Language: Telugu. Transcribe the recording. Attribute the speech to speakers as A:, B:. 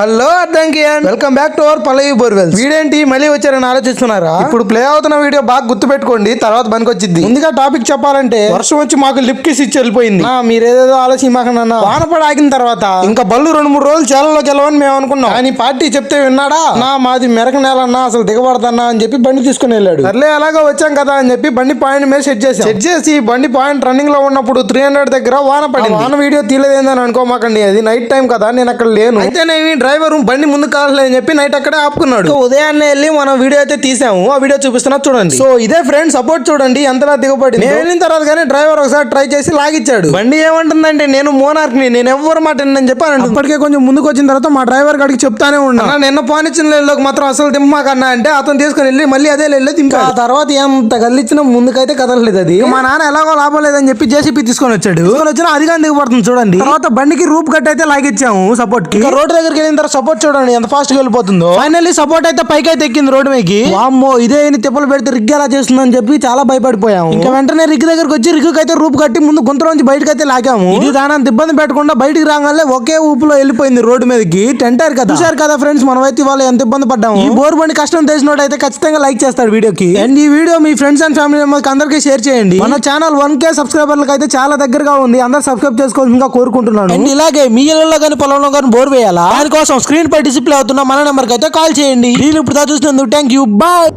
A: Hello Addanki welcome back to our Pallavi borewell వీడేంటి మళ్ళీ వచ్చారని ఆలోచిస్తున్నారా? ఇప్పుడు ప్లే అవుతున్న వీడియో బాగా గుర్తు పెట్టుకోండి తర్వాత పనికొచ్చింది ముందుగా టాపిక్ చెప్పాలంటే వర్షం వచ్చి మాకు లిప్ కిస్ ఇచ్చి వెళ్ళిపోయింది. మీరేదేదో ఆలోచన మాకు నాన్న వానపడి ఆగిన తర్వాత ఇంకా బళ్ళు రెండు మూడు రోజులు చేలలో గెలవని మేము అనుకున్నాం. కానీ పార్టీ చెప్తే విన్నాడా? నా మాది మెరక నేలన్నా అసలు దిగబడదన్నా అని చెప్పి బండి తీసుకుని వెళ్ళాడు. సర్లే ఎలాగో వచ్చాం కదా అని చెప్పి బండి పాయింట్ మీద సెట్ చేసి సెట్ చేసి బండి పాయింట్ రన్నింగ్లో ఉన్నప్పుడు త్రీ హండ్రెడ్ దగ్గర వాన పడింది. వాన వీడియో తీయలేదేందని అనుకోమాకండి అది నైట్ టైం కదా నేను అక్కడ లేను. అయితేనేమి డ్రైవర్ బండి ముందు కావాలి అని చెప్పి నైట్ అక్కడే ఆపుకున్నాడు. ఉదయాన్నే వెళ్ళి మనం వీడియో అయితే తీసాము. ఆ వీడియో చూపిస్తున్నా చూడండి. సో ఇదే ఫ్రెండ్ సపోర్ట్ చూడండి ఎంతలా దిగబడి నేను వెళ్ళిన తర్వాత కానీ డ్రైవర్ ఒకసారి ట్రై చేసి లాగిచ్చాడు. బండి ఏమంటుందంటే నేను మోనార్క్ని నేను ఎవరు మాట అని చెప్పి అని అప్పటికే కొంచెం ముందుకు వచ్చిన తర్వాత మా డ్రైవర్ గారికి చెప్తానే ఉన్నా. "అన్నా, నిన్న పోనిచ్చిన లేళ్ళకి మాత్రం అసలు దింపమాకన్నా అంటే అతను తీసుకుని వెళ్ళి మళ్ళీ అదే లేళ్ళు దింపా ఆ తర్వాత ఎంత కదిలిచ్చినా ముందుకైతే కదలలేదు అది. మా నాన్న ఎలాగో లాభం లేదని చెప్పి జేసీపీ తీసుకొని వచ్చాడు. తీసుకొని వచ్చిన అది కానీ దిగబడుతుంది చూడండి. తర్వాత బండికి రూప్ కట్ అయితే లాగిచ్చాము సపోర్ట్కి రోడ్ దగ్గరికి వెళ్ళిన తర్వాత సపోర్ట్ చూడండి ఎంత ఫాస్ట్గా వెళ్ళిపోతుందో. ఫైనల్లీ సపోర్ట్ అయితే పైకి అయితే ఎక్కింది రోడ్ మీదకి. వామ్మో ఇదే తిప్పలు పెడితే రిగ్ ఎలా చేస్తుందని చెప్పి చాలా భయపడిపోయాము. ఇంకా వెంటనే రిగ్ దగ్గరకు వచ్చి రిగ్ అయితే రూప్ కట్టి ముందు గుంతలోంచి బయటకు అయితే లాగాము. ఇది దానంత ఇబ్బంది పెట్టకుండా బయటికి రాగానే ఒకే ఊపులో వెళ్ళిపోయింది రోడ్డు మీదకి. టెంటర్ కదా. చూసారు కదా ఫ్రెండ్స్ మనం అయితే ఇవాళ ఎంత ఇబ్బంది పడ్డాము. ఈ బోర్ బండి కష్టం తెలిసినోడు అయితే ఖచ్చితంగా లైక్ చేస్తాడు వీడియోకి. అండ్ ఈ వీడియో మీ ఫ్రెండ్స్ అండ్ ఫ్యామిలీ మెంబర్స్ అందరికీ షేర్ చేయండి. మన ఛానల్ వన్ కే సబ్స్క్రైబర్లకు అయితే చాలా దగ్గరగా ఉంది. అందరు సబ్స్క్రైబ్ చేసుకోవాల్సిందిగా కోరుకుంటున్నాను. అండ్ ఇలాగే మీ ఇళ్ళలో కానీ పొలంలో కానీ బోర్ వేయాలా? దానికోసం స్క్రీన్ పై డిసిప్లే అవుతున్న మన నెంబర్కి అయితే కాల్ చేయండి. ఇప్పుడు చూసినందుకు థ్యాంక్ యూ బాయ్